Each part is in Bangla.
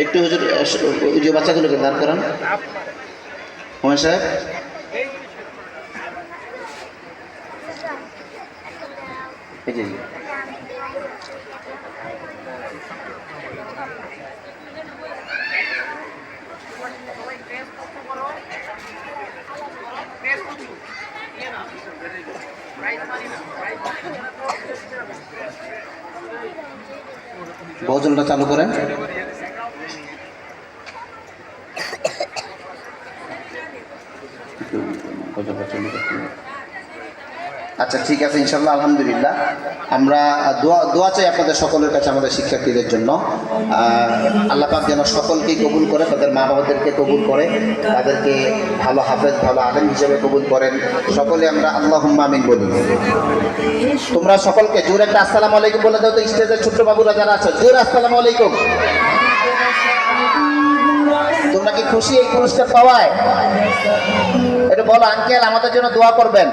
একটু হুজুর ওই যে বাচ্চাগুলোকে দাঁড় করান। হুমায়ুন সাহেব। যে, এই যে। ভোজনটা চালু করেন চালু হবে। আচ্ছা ঠিক আছে ইনশাল্লাহ আলহামদুলিল্লাহ। আমরা দোয়া দোয়া চাই আপনাদের সকলের কাছে আমাদের শিক্ষার্থীদের জন্য। আহ, আল্লাহ পাক যেন সকলকেই কবুল করে তাদের মা বাবাদেরকে কবুল করে তাদেরকে ভালো হাফেজ ভালো আলেম হিসেবে কবুল করেন। সকলে আমরা আল্লাহ আমিন বলি। তোমরা সকলকে জোর একটা আসসালামু আলাইকুম বলে দাও তো স্টেজের ছোট্ট বাবুরা যারা আছো জোর আসসালামু আলাইকুম। তোমরা কি খুশি এই পুরস্কার পাওয়ায়? এটা বলো, আঙ্কেল, আমাদের জন্য দোয়া করবেন।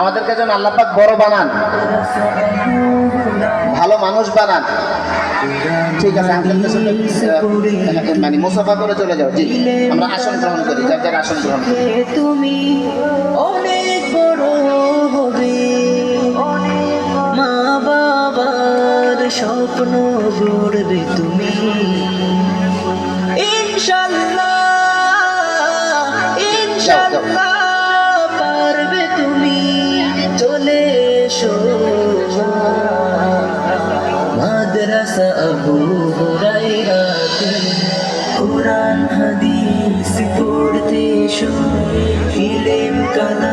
আমাদেরকে যেন আল্লাপাক বড় বানান, ভালো মানুষ বানান। ঠিক আছে মানে মুসাফা করে চলে যাও। জি, আমরা আসন গ্রহণ করি, যার যার আসন গ্রহণ করি। তুমি অনেক স্বপ্ন গড়বে তুমি। ইনশাল্লাহ ইনশাল্লাহ পারবে তুমি। চলে এসো মাদ্রাসা আবু হুরাইরাতে হাদিস পড়তে এসো ইলেম কালাম